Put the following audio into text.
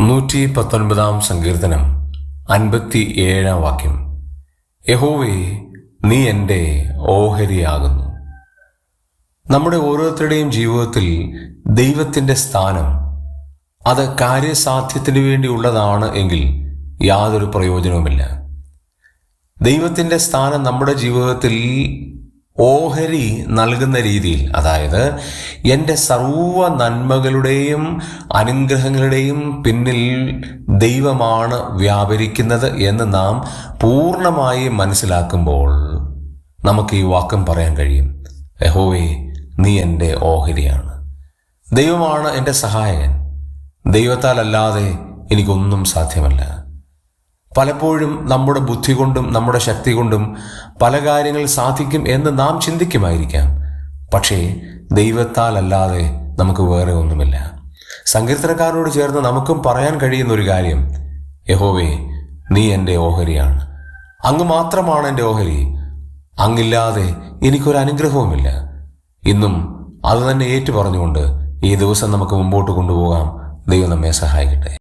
നൂറ്റി പത്തൊൻപതാം സങ്കീർത്തനം അൻപത്തി ഏഴാം വാക്യം. യഹോവേ നീ എന്റെ ഓഹരിയാകുന്നു. നമ്മുടെ ഓരോരുത്തരുടെയും ജീവിതത്തിൽ ദൈവത്തിന്റെ സ്ഥാനം അത് കാര്യസാധ്യത്തിന് വേണ്ടിയുള്ളതാണ് എങ്കിൽ യാതൊരു പ്രയോജനവുമില്ല. ദൈവത്തിന്റെ സ്ഥാനം നമ്മുടെ ജീവിതത്തിൽ ഓഹരി നൽകുന്ന രീതിയിൽ അതായത് എന്റെ സർവ നന്മകളുടെയും അനുഗ്രഹങ്ങളുടെയും പിന്നിൽ ദൈവമാണ് വ്യാപരിക്കുന്നത് എന്ന് നാം പൂർണമായി മനസ്സിലാക്കുമ്പോൾ നമുക്ക് ഈ വാക്യം പറയാൻ കഴിയും. യഹോവേ നീ എന്റെ ഓഹരിയാണ്. ദൈവമാണ് എന്റെ സഹായകൻ. ദൈവത്താലല്ലാതെ എനിക്കൊന്നും സാധ്യമല്ല. പലപ്പോഴും നമ്മുടെ ബുദ്ധി കൊണ്ടും നമ്മുടെ ശക്തി കൊണ്ടും പല കാര്യങ്ങൾ സാധിക്കും എന്ന് നാം ചിന്തിക്കുമായിരിക്കാം. പക്ഷേ ദൈവത്താൽ അല്ലാതെ നമുക്ക് വേറെ ഒന്നുമില്ല. സങ്കീർത്തനക്കാരോട് ചേർന്ന് നമുക്കും പറയാൻ കഴിയുന്ന ഒരു കാര്യം യഹോവേ നീ എന്റെ ഓഹരിയാണ്. അങ്ങ് മാത്രമാണ് എന്റെ ഓഹരി. അങ്ങില്ലാതെ എനിക്കൊരു അനുഗ്രഹവുമില്ല. ഇന്നും അത് തന്നെ ഏറ്റു പറഞ്ഞുകൊണ്ട് ഈ ദിവസം നമുക്ക് മുമ്പോട്ട് കൊണ്ടുപോകാം. ദൈവം നമ്മെ സഹായിക്കട്ടെ.